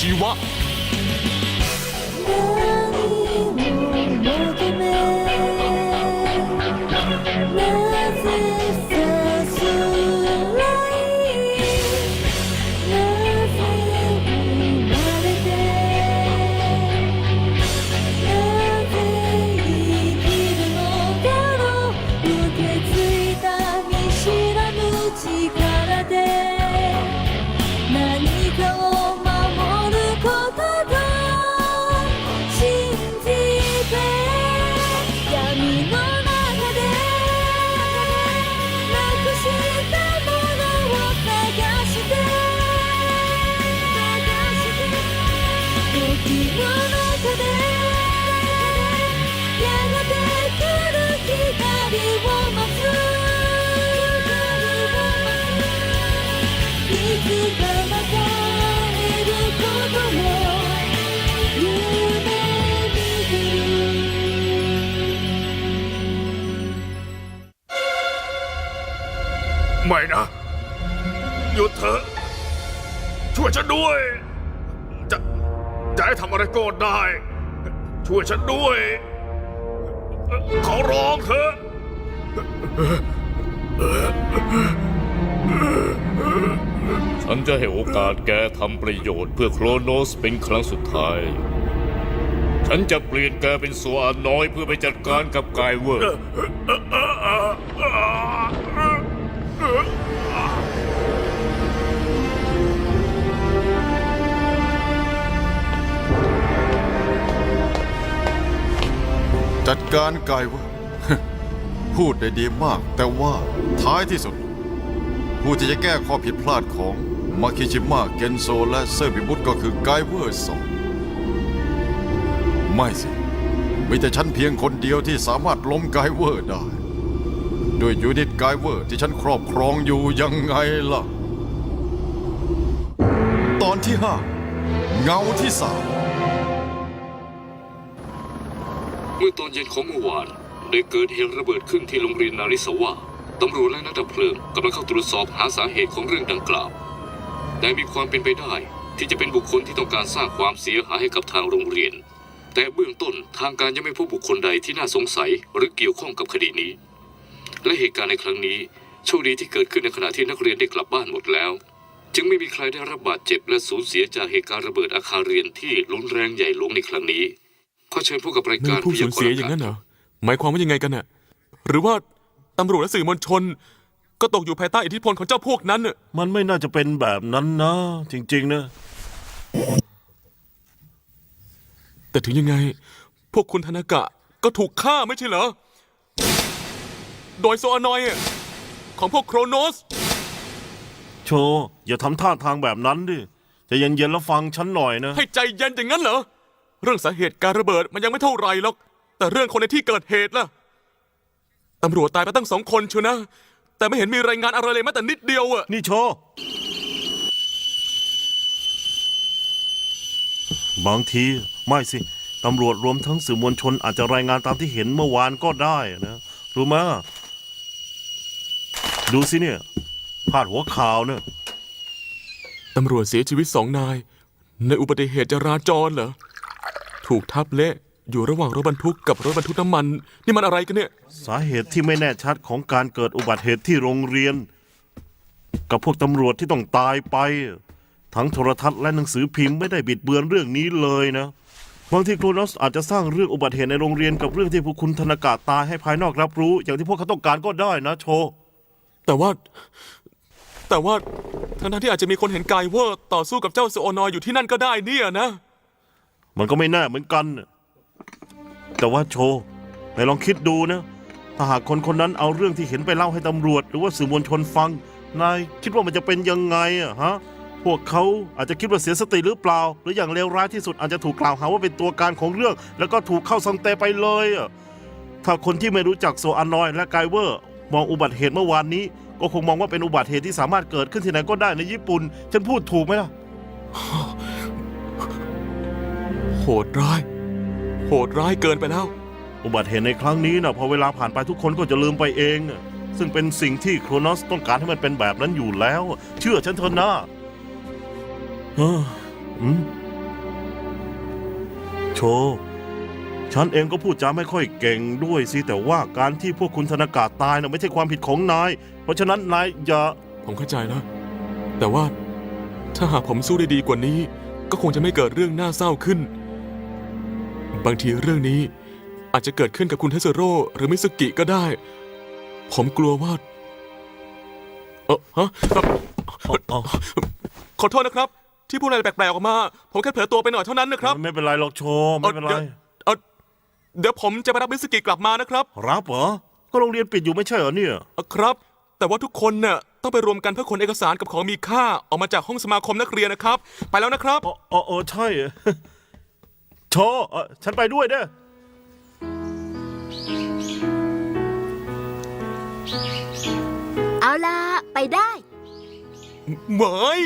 ย์เไม่นะ หยุดเถอะ ช่วยฉันด้วย จะ จะให้ทำอะไรก็ได้ ช่วยฉันด้วย ขอร้องเถอะฉันจะให้โอกาสแกทำประโยชน์เพื่อโครโนสเป็นครั้งสุดท้าย ฉันจะเปลี่ยนแกเป็นสัวน้อยเพื่อไปจัดการกับกายเวอร์ จัดการไกายว่าพูดได้ดีมาก แต่ว่าท้ายที่สุด ผู้ที่จะแก้ข้อผิดพลาดของมาคิชิมะเกนโซและเซอร์บิบุตก็คือไกเวอร์สองไม่สิมีแต่ฉันเพียงคนเดียวที่สามารถล้มไกเวอร์ได้ ด้วยยูนิตไกายเวอร์ที่ฉันครอบครองอยู่ยังไงล่ะ ตอนที่ห้าเงาที่สามเมื่อตอนเย็นของเมื่อวานได้เกิดเหตุระเบิดขึ้นที่โรงเรียนนาริสวะตำรวจและนักดับเพลิงกำลังเข้าตรวจสอบหาสาเหตุของเรื่องดังกล่าว แต่มีความเป็นไปได้ที่จะเป็นบุคคลที่ต้องการสร้างความเสียหายให้กับทางโรงเรียน แต่เบื้องต้นทางการยังไม่พบบุคคลใดที่น่าสงสัยหรือเกี่ยวข้องกับคดีนี้ และเหตุการณ์ในครั้งนี้โชคดีที่เกิดขึ้นในขณะที่นักเรียนได้กลับบ้านหมดแล้ว จึงไม่มีใครได้รับบาดเจ็บและสูญเสียจากเหตุการณ์ระเบิดอาคารเรียนที่รุนแรงใหญ่หลวงในครั้งนี้ขอเชิญพบกับรายมีการผู้สูญเสียพกรณ์อย่างนั้นเหรอหมายความว่ายังไงกันน่ะหรือว่าตำรวจและสื่อมวลชน ก็ตกอยู่ภายใต้อิทธิพลของเจ้าพวกนั้นน่ะมันไม่น่าจะเป็นแบบนั้นนะ จริง ๆ นะ แต่ถึงยังไง พวกคุณธนากะก็ถูกฆ่าไม่ใช่เหรอ โดยโซอานอยอะของพวกโครโนส โชว์อย่าทำท่าทางแบบนั้นดิใจะเย็นๆแล้วฟังฉันหน่อยนะ ให้ใจเย็นอย่างนั้นเหรอ เรื่องสาเหตุการระเบิดมันยังไม่เท่าไหรหรอก แต่เรื่องคนในที่เกิดเหตุล่ะ ตำรวจตายไปตั้งสองคนชัวนะ แต่ไม่เห็นมีรายงานอะไรเลยแม้แต่นิดเดียวอะ นี่โชว์บางทีไม่สิ ตำรวจรวมทั้งสื่อมวลชนอาจจะรายงานตามที่เห็นเมื่อวานก็ได้นะ รู้ไหม ดูสิเนี่ยพาดหัวข่าวเนี่ยตำรวจเสียชีวิตสองนาย ในอุบัติเหตุจราจรเหรอ ถูกทับเละ อยู่ระหว่างรถบรรทุกกับรถบรรทุกน้ำมัน นี่มันอะไรกันเนี่ย สาเหตุที่ไม่แน่ชัดของการเกิดอุบัติเหตุที่โรงเรียน กับพวกตำรวจที่ต้องตายไป ทั้งโทรทัศน์และหนังสือพิมพ์ไม่ได้บิดเบือนเรื่องนี้เลยนะบางทีโครนอสอาจจะสร้างเรื่องอุบัติเหตุในโรงเรียนกับเรื่องที่พวกคุณธนากาตายให้ภายนอกรับรู้ อย่างที่พวกเขาต้องการก็ได้นะโชว์ แต่ว่า แต่ว่าทั้งๆที่อาจจะมีคนเห็นกายเวอร์ต่อสู้กับเจ้าโซโอนอยอยู่ที่นั่นก็ได้เนี่ยนะ มันก็ไม่แน่เหมือนกันน่ะแต่ว่าโชว์ไหนลองคิดดูนะ ถ้าหากคนคนนั้นเอาเรื่องที่เห็นไปเล่าให้ตำรวจ หรือว่าสื่อมวลชนฟัง นายคิดว่ามันจะเป็นยังไงอะฮะ พวกเขาอาจจะคิดว่าเสียสติหรือเปล่า หรืออย่างเลวร้ายที่สุดอาจจะถูกกล่าวหาว่าเป็นตัวการของเรื่อง แล้วก็ถูกเข้าสังเตไปเลยอะถ้าคนที่ไม่รู้จักโซอานอยและไกเวอร์ มองอุบัติเหตุเมื่อวานนี้ ก็คงมองว่าเป็นอุบัติเหตุที่สามารถเกิดขึ้นที่ไหนก็ได้ในญี่ปุ่น ฉันพูดถูกไหมล่ะ โหดร้าย โหดร้ายเกินไปแล้ว อุบัติเหตุในครั้งนี้นะพอเวลาผ่านไปทุกคนก็จะลืมไปเองอะซึ่งเป็นสิ่งที่โครนอสต้องการให้มันเป็นแบบนั้นอยู่แล้ว เชื่อฉันเถอะนะเอออืมโชว์ ฉันเองก็พูดจาไม่ค่อยเก่งด้วยสิแต่ว่าการที่พวกคุณธนากาตายน่ะไม่ใช่ความผิดของนาย เพราะฉะนั้นนายอย่าผมเข้าใจแล้วแต่ว่าถ้าหากผมสู้ได้ดีกว่านี้ ก็คงจะไม่เกิดเรื่องน่าเศร้าขึ้น บางทีเรื่องนี้อาจจะเกิดขึ้นกับคุณเทสโร่หรือมิสกิก็ได้ ผมกลัวว่าเออฮะเอ่อเอาเอาขอโทษนะครับ ที่พูดอะไรแปลกๆออกมา ผมแค่เผลอตัวไปหน่อยเท่านั้นนะครับ ไม่เป็นไรหรอกโชว์ไม่เป็นไรเอ่อ เดี๋ยวผมจะไปรับมิสกิกลับมานะครับรับเหรอ ก็โรงเรียนปิดอยู่ไม่ใช่เหรอเนี่ย เอ่อครับ แต่ว่าทุกคนน่ะต้องไปรวมกันเพื่อขนเอกสารกับของมีค่าออกมาจากห้องสมาคมนักเรียนนะครับ ไปแล้วนะครับ อ๋ออ๋ออ๋อใช่ โชว์เอ่อฉันไปด้วยเด้อ เอาล่ะ ไปได้ เหมย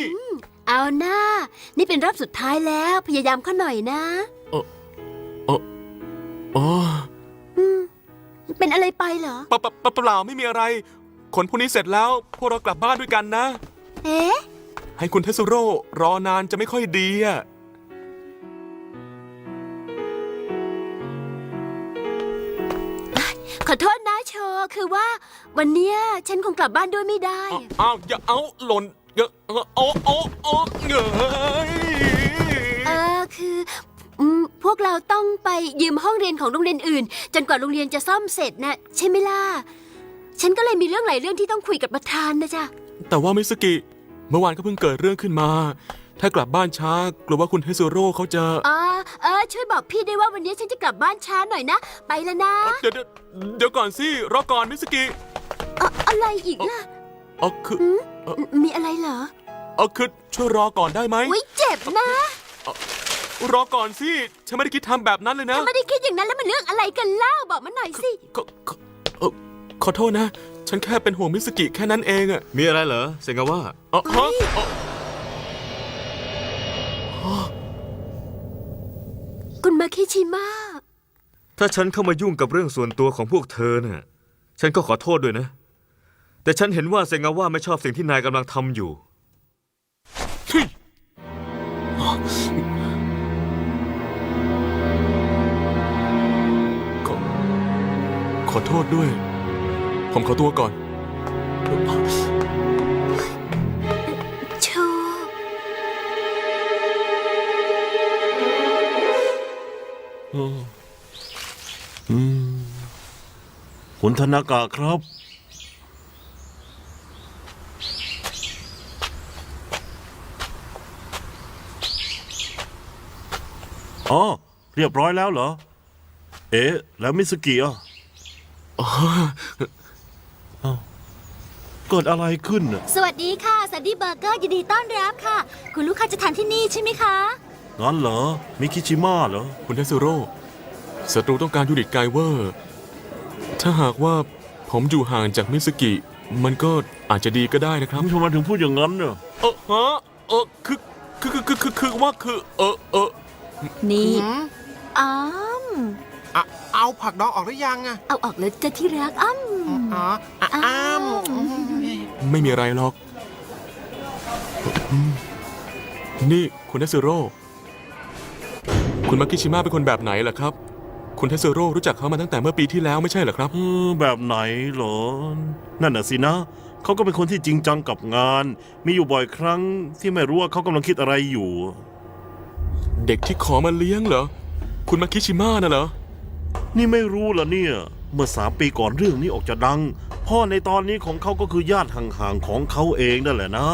เอาหน้า นี่เป็นรอบสุดท้ายแล้ว พยายามเข้าหน่อยนะ อ๋อเป็นอะไรไปเหรอปะปะปะเปล่าไม่มีอะไร ขนพวกนี้เสร็จแล้ว พวกเรากลับบ้านด้วยกันนะ เอ๊ะ ให้คุณเทสโร่รอนานจะไม่ค่อยดีอะขอโทษนะโชว์คือว่าวันเนี้ยฉันคงกลับบ้านด้วยไม่ได้ อ้าว อย่าเอาหล่นอย่าเออโอ้โอ้โอ้เงยเออคืออืมพ วกเราต้องไปยืมห้องเรียนของโรงเรียนอื่น จนกว่าโรงเรียนจะซ่อมเสร็จนะใช่ไหมล่ะ ฉันก็เลยมีเรื่องหลายเรื่องที่ต้องคุยกับประธานนะจ๊ะ แต่ว่ามิสกิ เมื่อวานก็เพิ่งเกิดเรื่องขึ้นมา ถ้ากลับบ้านช้ากลัวว่าคุณเทสโร่เขาจะอ๋อเออช่วยบอกพี่ด้วยว่าวันนี้ฉันจะกลับบ้านช้าหน่อยนะ ไปแล้วนะ เดี๋ยวเดี๋ยวเดี๋ยวก่อนสิรอก่อนมิสกิอะอะไรอีกล่ะเอาคือมีอะไรเหรอเอาคือช่วยรอก่อนได้ไหม อุ้ยเจ็บนะ รอก่อนสิฉันไม่ได้คิดทำแบบนั้นเลยนะไม่ได้คิดอย่างนั้นแล้วมันเรื่องอะไรกันเล่าบอกมาหน่อยสิ ขอขอเอ่อขอโทษนะ ฉันแค่เป็นห่วงมิสกิแค่นั้นเองอะมีอะไรเหรอเซงาว่าเอ๋อฮะเอ่อคุณมาคิชิมะถ้าฉันเข้ามายุ่งกับเรื่องส่วนตัวของพวกเธอน่ะฉันก็ขอโทษด้วยนะ แต่ฉันเห็นว่าเซงาว่าไม่ชอบสิ่งที่นายกำลังทำอยู่ โทษด้วย ผมขอตัวก่อนโชว์อืมคุณธนากะครับ อ๋อ เรียบร้อยแล้วเหรอ เอ๊ะ แล้วมิสกิอะ อ้าวเกิดอะไรขึ้นน่ะสวัสดีค่ะสันดี้เบอร์เกอร์ยินดีต้อนรับค่ะ คุณลูกค้าจะทานที่นี่ใช่ไหมคะ งั้นเหรอ มิคิชิมะเหรอ คุณเทสโร่ศัตรูต้องการยูนิตไกเวอร์ ถ้าหากว่าผมอยู่ห่างจากมิสกิ มันก็อาจจะดีก็ได้นะครับ ทำไมถึงพูดอย่างนั้นน่ะเออฮะเออคือคือคือคือคือคือว่าคือ เออเออนี่อ้อมอะ เอาผักดองออกหรือยังอะเอาออกแล้วจะที่รักอ้อมอ๋ออะอ้าอ้ามมไม่มีอะไรหรอกอืมนี่คุณเทสโร่ คุณมากิชิมะเป็นคนแบบไหนล่ะครับ คุณเทสโร่รู้จักเขามาตั้งแต่เมื่อปีที่แล้วไม่ใช่เหรอครับ เออแบบไหนเหรอ นั่นน่ะสินะ เขาก็เป็นคนที่จริงจังกับงาน มีอยู่บ่อยครั้งที่ไม่รู้ว่าเขากำลังคิดอะไรอยู่ เด็กที่ขอมาเลี้ยงเหรอ คุณมากิชิมะน่ะเหรอ นี่ไม่รู้เหรอเนี่ย เมื่อสามปีก่อนเรื่องนี้ออกจะดัง พ่อในตอนนี้ของเขาก็คือญาติห่างๆของเขาเองนั่นแหละนะ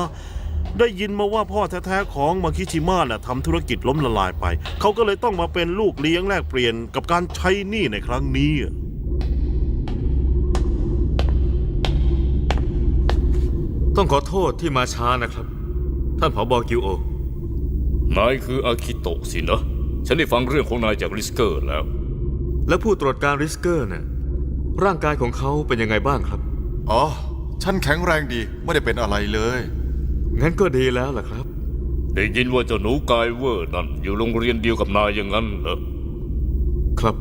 ได้ยินมาว่าพ่อแท้ๆของมาคิชิมะน่ะทำธุรกิจล้มละลายไป เขาก็เลยต้องมาเป็นลูกเลี้ยงแลกเปลี่ยนกับการใช้หนี้ในครั้งนี้ต้องขอโทษที่มาช้านะครับ ท่านผอบอกิวโอ นายคืออาคิโตะสินะ ฉันได้ฟังเรื่องของนายจากริสเกอร์แล้ว และผู้ตรวจการริสเกอร์น่ะร่างกายของเขาเป็นยังไงบ้างครับ อ๋อ ฉันแข็งแรงดีไม่ได้เป็นอะไรเลย งั้นก็ดีแล้วล่ะครับ ได้ยินว่าเจ้าหนูกายเวอร์นั่นอยู่โรงเรียนเดียวกับนายอย่างนั้นเหรอ ครับ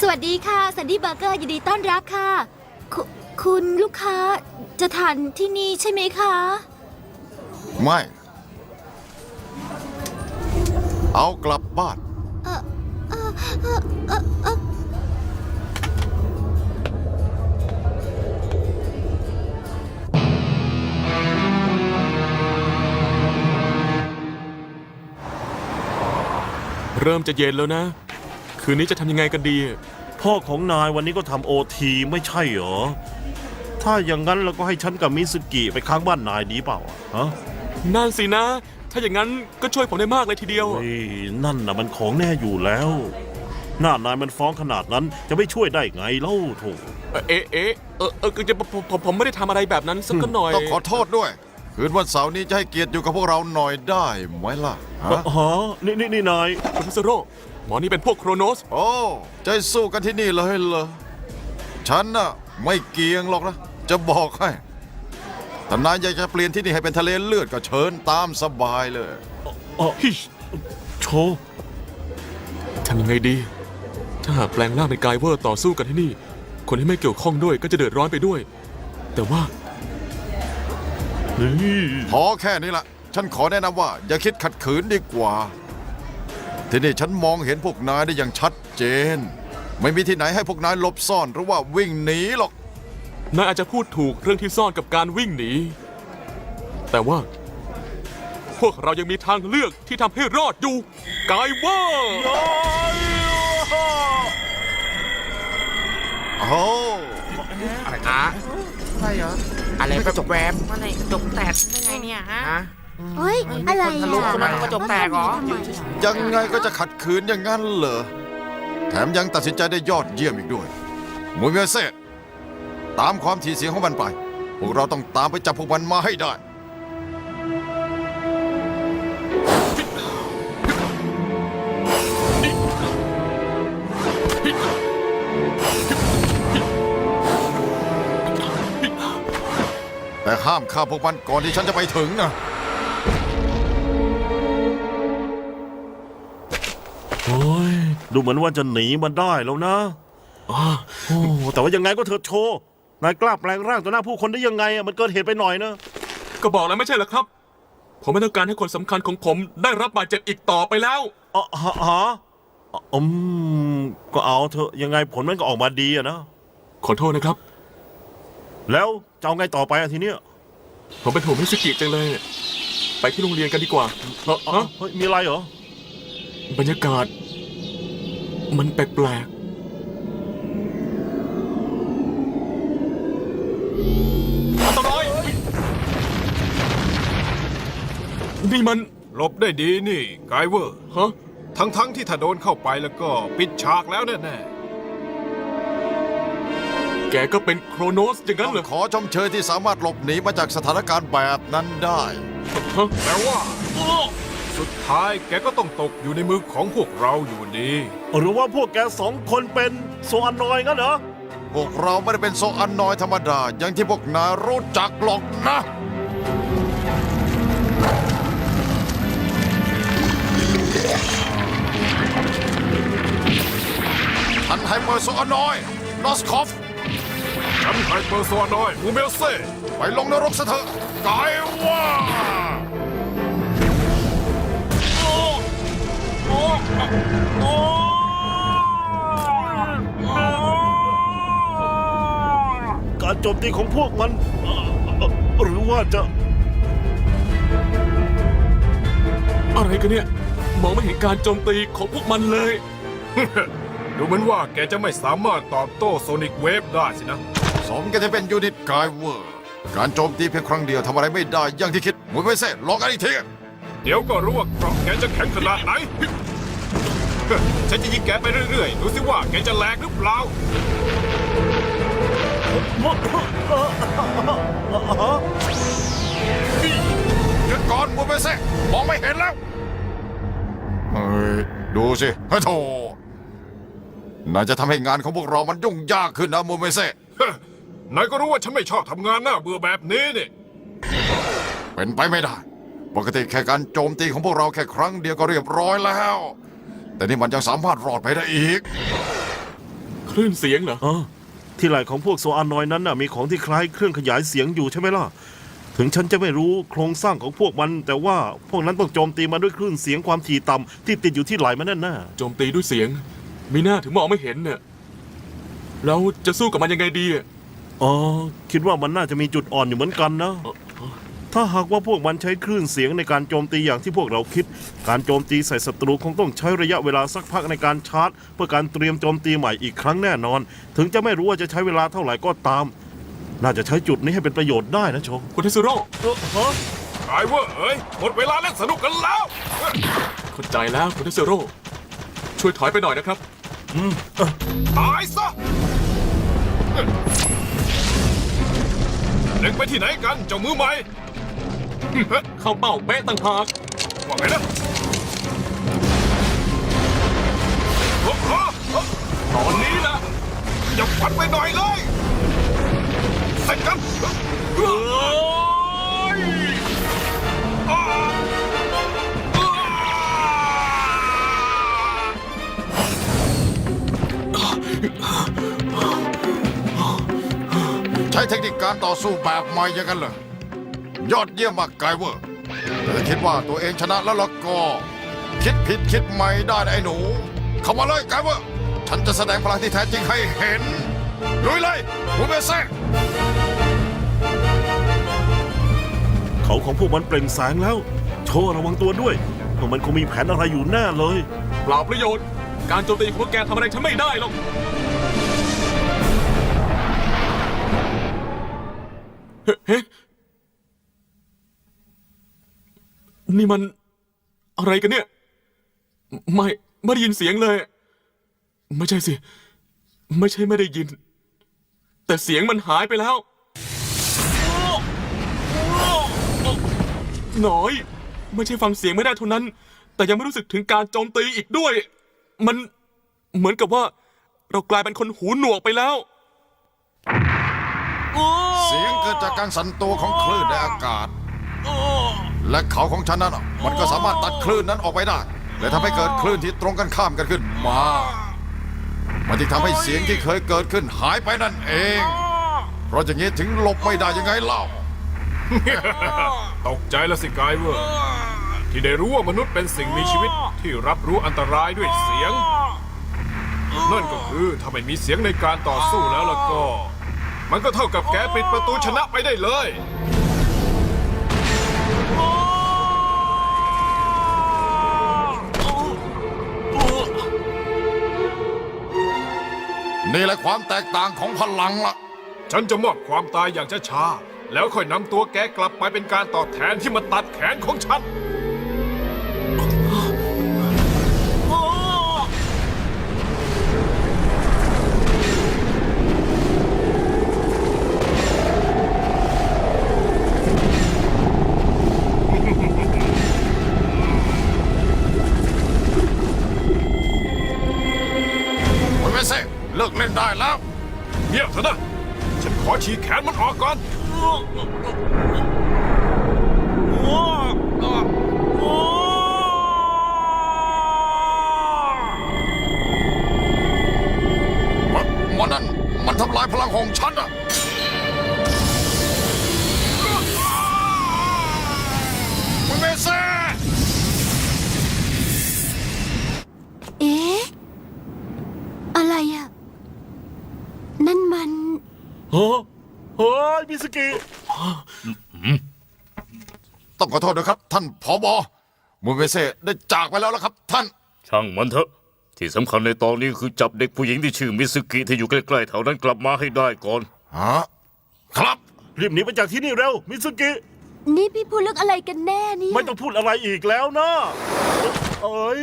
สวัสดีค่ะสันดี้เบอร์เกอร์ยินดีต้อนรับค่ะคุคุณลูกค้าจะทานที่นี่ใช่ไหมคะ ไม่ เอากลับบ้านเริ่มจะเย็นแล้วนะ คืนนี้จะทำยังไงกันดี พ่อของนายวันนี้ก็ทำโอทีไม่ใช่เหรอ ถ้าอย่างนั้นเราก็ให้ฉันกับมิสกิไปค้างบ้านนายดีเปล่าอะฮะ นั่นสินะ ถ้าอย่างนั้นก็ช่วยผมได้มากเลยทีเดียว เฮ้ยนั่นน่ะมันของแน่อยู่แล้ว หน้านายมันฟ้องขนาดนั้นจะไม่ช่วยได้ไงเล่าโถเอ๊ะเอ๊ะเออเออคือจะผมผมผมไม่ได้ทำอะไรแบบนั้นสักหน่อยต้องขอโทษด้วย คืนวันเสาร์นี้จะให้เกียรติอยู่กับพวกเราหน่อยได้ไหมล่ะฮะฮะนี่นี่นี่นายโปรเฟสเซอร์โรหมอนี่เป็นพวกโครโนส โอ้ใจสู้กันที่นี่เลยเหรอฉันน่ะไม่เกียงหรอกนะ จะบอกให้ ถ้านายอยากจะเปลี่ยนที่นี่ให้เป็นทะเลเลือดก็เชิญตามสบายเลย อ๋อฮิชโชว์ทำยังไงดี ถ้าหากแปลงร่างเป็นกายเวอร์ต่อสู้กันที่นี่ คนที่ไม่เกี่ยวข้องด้วยก็จะเดือดร้อนไปด้วย แต่ว่านี่พอแค่นี้ละฉันขอแนะนำว่า อย่าคิดขัดขืนดีกว่า ที่นี่ฉันมองเห็นพวกนายได้อย่างชัดเจน ไม่มีที่ไหนให้พวกนายหลบซ่อนหรือว่าวิ่งหนีหรอก นายอาจจะพูดถูกเรื่องที่ซ่อนกับการวิ่งหนี แต่ว่า พวกเรายังมีทางเลือกที่ทำให้รอดอยู่ กายเวอร์โอ้อะไรอะอะไรเหรออะไรแบบแวบอะไรกระจกแตกได้ไงเนี่ยฮะฮะเฮ้ยอะไรทะลุอะคนนั้นกระจกแตกเหรอทำไมยังไงก็จะขัดขืนอย่างนั้นเหรอแถมยังตัดสินใจได้ยอดเยี่ยมอีกด้วยมูเมเซ ตตามความถี่เสียงของมันไป พวกเราต้องตามไปจับพวกมันมาให้ได้ แต่ห้ามฆ่าพวกมันก่อนที่ฉันจะไปถึงนะ โอ้ยดูเหมือนว่าจะหนีมาได้แล้วนะโอ้แต่ว่ายังไงก็เถิดโชว์ นายกล้าแปลงร่างต่อหน้าผู้คนได้ยังไงอะมันเกิดเหตุไปหน่อยนะก็บอกแล้วไม่ใช่เหรอครับ ผมไม่ต้องการให้คนสำคัญของผมได้รับบาดเจ็บอีกต่อไปแล้ว อ๋อฮะฮะอืมก็เอาเถอะยังไงผลมันก็ออกมาดีอะนะ ขอโทษนะครับ แล้วจะเอาไงต่อไปอะทีเนี้ยผมเป็นห่วงมิสกิจังเลย ไปที่โรงเรียนกันดีกว่าเอ่ออ๋อฮะเฮ้ยมีอะไรเหรอ บรรยากาศ มันแปลกๆ อันตรายนี่มัน หลบได้ดีนี่ไกเวอร์ ฮะ ทั้งๆที่ถ้าโดนเข้าไปแล้วก็ปิดฉากแล้วแน่แกก็เป็นโครโนสอย่างต้นั้อนงเหรอขอชมเชยที่สามารถหลบหนีมาจากสถานการณ์แบบนั้นได้ ฮะๆแต่ว่าสุดท้ายแกก็ต้องตกอยู่ในมือของพวกเราอยู่ดี หรือว่าพวกแกสองคนเป็นโซอันนอยงั้นเหรอ พวกเราไม่ได้เป็นโซอันนอยธรรมดา อย่างที่พวกนายรู้จักหรอกนะ ทันไฮเปอร์โซอันนอยนอสคอฟ ฉันไฮเปอร์โซนอยมูเมลเซ่ไปลงนรกซะเถอะกายว่า การโจมตีของพวกมันเอ่อเอ่อหรือว่าจะ อะไรกันเนี่ย มองไม่เห็นการโจมตีของพวกมันเลย ดูเหมือนว่าแกจะไม่สามารถตอบโต้โซนิกเวฟได้สินะ สมกันจะเป็นยูนิตกายเวอร์ การโจมตีเพียงครั้งเดียวทำอะไรไม่ได้อย่างที่คิดมุนไปเซ่ลองกันอีกทีเดี๋ยวก็รู้ว่าเกราะแกจะแข็งขนาดไหน ฉันจะยิงแกไปเรื่อยๆ ดูสิว่าแกจะแหลกหรือเปล่า หยุดก่อนมุนไปเซ่มองไม่เห็นแล้วเฮ้ยดูสิเฮ้ยโถนายจะทำให้งานของพวกเรามันยุ่งยากขึ้นนะมุนไปเซ่นายก็รู้ว่าฉันไม่ชอบทำงานหน้าเบื่อแบบนี้นี่เป็นไปไม่ได้ ปกติแค่การโจมตีของพวกเราแค่ครั้งเดียวก็เรียบร้อยแล้ว แต่นี่มันยังสามารถรอดไปได้อีก คลื่นเสียงเหรอเออ ที่ไหล่ของพวกโซอันนอยนั้นน่ะมีของที่คล้ายเครื่องขยายเสียงอยู่ใช่ไหมล่ะถึงถึงฉันจะไม่รู้โครงสร้างของพวกมัน แต่ว่าพวกนั้นต้องโจมตีมาด้วยคลื่นเสียงความถี่ต่ำที่ติดอยู่ที่ไหล่มันนั่นน่ะโจมตีด้วยเสียง มีหน้าถึงมองไม่เห็นเนี่ยเราจะสู้กับมันยังไงดีอะอ๋อคิดว่ามันน่าจะมีจุดอ่อนอยู่เหมือนกันนะ ถ้าหากว่าพวกมันใช้คลื่นเสียงในการโจมตีอย่างที่พวกเราคิด การโจมตีใส่ศัตรูคงต้องใช้ระยะเวลาสักพักในการชาร์จ เพื่อการเตรียมโจมตีใหม่อีกครั้งแน่นอน ถึงจะไม่รู้ว่าจะใช้เวลาเท่าไหร่ก็ตาม น่าจะใช้จุดนี้ให้เป็นประโยชน์ได้นะโชคุณเทสโร่ไอ้เว้ยเอ้ยหมดเวลาเล่นสนุกกันแล้ว เข้าใจแล้วคุณเทสโร่ช่วยถอยไปหน่อยนะครับตายซะเล็งไปที่ไหนกันเจ้ามือใหม่ เข้าเป้าเป๊ะต่างหากว่าไงนะโอ้โหตอนนี้นะอย่าฝันไปหน่อยเลยเสร็จกันเอ้ยอ้า ใช้เทคนิคการต่อสู้แบบใหม่อย่างนั้นเหรอ ยอดเยี่ยมมากไกเวอร์ถ้าคิดว่าตัวเองชนะแล้วล่ะก็ คิดผิดคิดใหม่ได้นะไอ้หนู เข้ามาเลยไกเวอร์ฉันจะแสดงพลังที่แท้จริงให้เห็นลุยเลยมูเบเซ่เขาของพวกมันเปล่งแสงแล้ว โชว์ระวังตัวด้วยพวกมันคงมีแผนอะไรอยู่แน่เลย เปล่าประโยชน์ การโจมตีของพวกแกทำอะไรฉันไม่ได้หรอกเฮ้เฮ้ นี่มันอะไรกันเนี่ย ไม่ไม่ได้ยินเสียงเลย ไม่ใช่สิ ไม่ใช่ไม่ได้ยิน แต่เสียงมันหายไปแล้วหน่อย ไม่ใช่ฟังเสียงไม่ได้เท่านั้น แต่ยังไม่รู้สึกถึงการโจมตีอีกด้วย มันเหมือนกับว่า เรากลายเป็นคนหูหนวกไปแล้วเสียงเกิดจากการสั่นตัวของคลื่นในอากาศ และเขาของฉันนั้นน่ะมันก็สามารถตัดคลื่นนั้นออกไปได้ และทำให้เกิดคลื่นที่ตรงกันข้ามกันขึ้นมา มันจึงทำให้เสียงที่เคยเกิดขึ้นหายไปนั่นเอง เพราะอย่างนี้ถึงหลบไม่ได้ยังไงเล่า ตกใจแล้วสิกายเวอร์ที่ได้รู้ว่ามนุษย์เป็นสิ่งมีชีวิตที่รับรู้อันตรายด้วยเสียง นั่นก็คือถ้าไม่มีเสียงในการต่อสู้แล้วล่ะก็ มันก็เท่ากับแกปิดประตูชนะไปได้เลย นี่แหละความแตกต่างของพลังล่ะฉันจะมอบความตายอย่างช้าๆแล้วค่อยนำตัวแกกลับไปเป็นการตอบแทนที่มาตัดแขนของฉัน ได้แล้ว เงียบเถอะนะ ฉันขอฉีกแขนมันออกก่อน มันมันนั่นมันทำลายพลังของฉันอะ เฮ้ยมิสกิต้องขอโทษด้วยครับ ท่านผอบอมูเบเซ่ได้จากไปแล้วละครับ ท่าน ช่างมันเถอะ ที่สำคัญในตอนนี้คือจับเด็กผู้หญิงที่ชื่อมิซึกิที่อยู่ใกล้ๆแถวนั้นกลับมาให้ได้ก่อน ฮะ ครับ รีบหนีไปจากที่นี่เร็วมิสกินี่พี่พูดเรื่องอะไรกันแน่เนี่ยไม่ต้องพูดอะไรอีกแล้วนะเอ้ย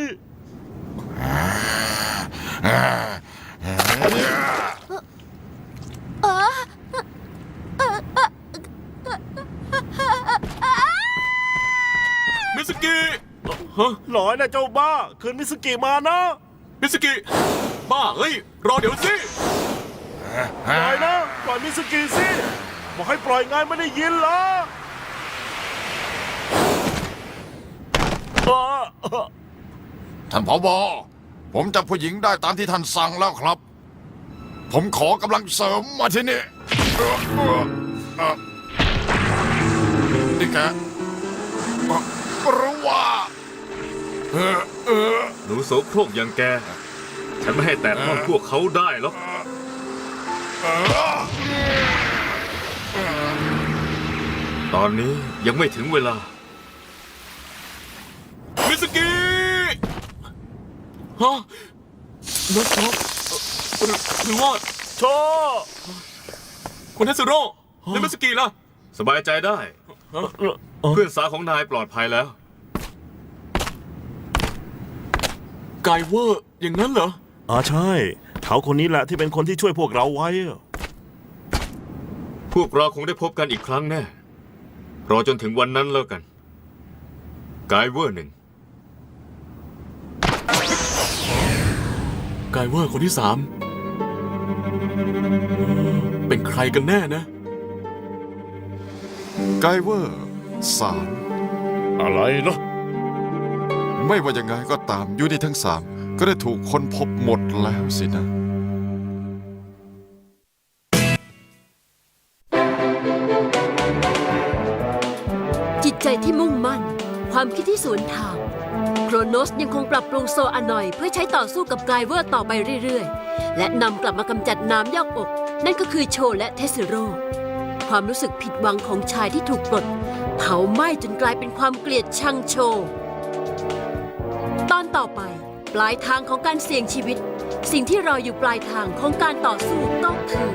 เออ มิสกิฮะหน่อยนะเจ้าบ้า คืนมิสกิมานะมิสกิบ้าเฮ้ย รอเดี๋ยวสิปล่อยนะปล่อยมิสกิสิบอกให้ปล่อยไงไม่ได้ยินเหรอท่านผอบอผมจับผู้หญิงได้ตามที่ท่านสั่งแล้วครับ ผมขอกำลังเสริมมาที่นี่ นี่แกหรือว่าเออเออหนูโสโครกอย่างแก ฉันไม่ให้แตะต้องพวกเขาได้หรอกตอนนี้ยังไม่ถึงเวลา มิสกิฮะนักรบอ่อหรือว่าโช คุณเทสโร่และมิสกิล่ะสบายใจได้ เพื่อนสาวของนายปลอดภัยแล้ว ไกเวอร์อย่างนั้นเหรอ อ่าใช่ เขาคนนี้แหละที่เป็นคนที่ช่วยพวกเราไว้อะพวกเราคงได้พบกันอีกครั้งแน่ รอจนถึงวันนั้นแล้วกัน ไกเวอร์หนึ่ง ไกเวอร์คนที่สาม เป็นใครกันแน่นะ ไกเวอร์สามอะไรนะไม่ว่ายังไงก็ตามยูนิตทั้งสามก็ได้ถูกค้นพบหมดแล้วสินะ จิตใจที่มุ่งมั่น ความคิดที่สวนทาง โครโนสยังคงปรับปรุงโซอานอยด์เพื่อใช้ต่อสู้กับไกลเวอร์ต่อไปเรื่อย ๆ และนำกลับมากำจัดน้ำยอกอก นั่นก็คือโชและเทสโร ความรู้สึกผิดหวังของชายที่ถูกปลด เผาไหม้จนกลายเป็นความเกลียดชังโช ตอนต่อไป ปลายทางของการเสี่ยงชีวิต สิ่งที่รออยู่ปลายทางของการต่อสู้ก็คือ